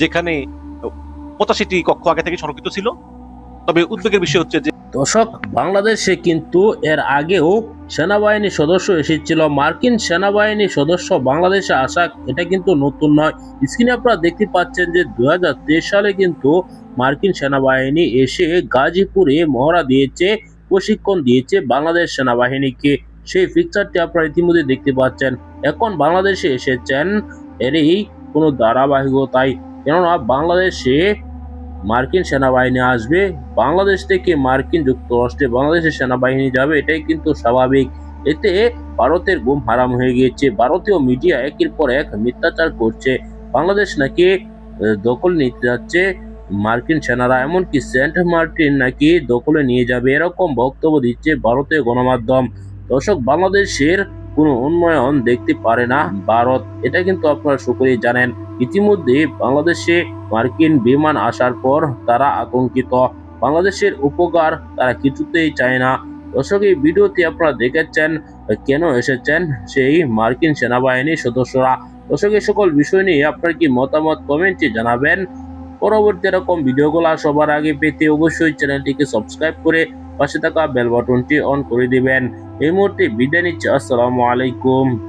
যেখানে পঁচাশিটি কক্ষ আগে থেকে সংরক্ষিত ছিল। তবে উদ্বেগের বিষয় হচ্ছে যে দর্শক, বাংলাদেশে কিন্তু এর আগেও সেনাবাহিনী সদস্য এসেছিল। মার্কিন সেনাবাহিনী সদস্য বাংলাদেশে আসা এটা কিন্তু নতুন নয়। স্ক্রিনে আপনারা দেখতে পাচ্ছেন যে দু সালে কিন্তু মার্কিন সেনাবাহিনী এসে গাজীপুরে মহড়া দিয়েছে, প্রশিক্ষণ দিয়েছে বাংলাদেশ সেনাবাহিনীকে। সেই পিকচারটি আপনারা ইতিমধ্যে দেখতে পাচ্ছেন। এখন বাংলাদেশে এসেছেন, এরই কোনো ধারাবাহিকতায় কেননা বাংলাদেশে মার্কিন সেনাবাহিনী আসবে, বাংলাদেশ থেকে মার্কিন যুক্তরাষ্ট্রে বাংলাদেশের সেনাবাহিনী যাবে, এটাই কিন্তু স্বাভাবিক। এতে ভারতের গুম হারাম হয়ে গিয়েছে, ভারতীয় মিডিয়া একের পর এক মিথ্যাচার করছে। বাংলাদেশ নাকি দখল নিতে যাচ্ছে মার্কিন সেনারা, এমনকি সেন্ট মার্টিন নাকি দখলে নিয়ে যাবে, এরকম বক্তব্য দিচ্ছে ভারতীয় গণমাধ্যম। দর্শক, বাংলাদেশের কোনো উন্নয়ন দেখতে পারে না ভারত। এটা কিন্তু আপনারা সকলেই জানেন। ইতিমধ্যে বাংলাদেশে মার্কিন বিমান আসার পর তারা আতঙ্কিত। বাংলাদেশের উপকার তারা কিছুতেই চায় না। দর্শক, এই ভিডিওতে আপনারা দেখেছেন, কেন এসেছেন সেই মার্কিন সেনাবাহিনীর সদস্যরা। দর্শক, এই সকল বিষয় নিয়ে আপনার কি মতামত কমেন্টে জানাবেন। পরবর্তী এরকম ভিডিওগুলো সবার আগে পেতে অবশ্যই চ্যানেলটিকে সাবস্ক্রাইব করে পাশে থাকা বেল বাটনটি অন করে দিবেন। এই মুহূর্তে বিদায় নিচ্ছে আসসালামু আলাইকুম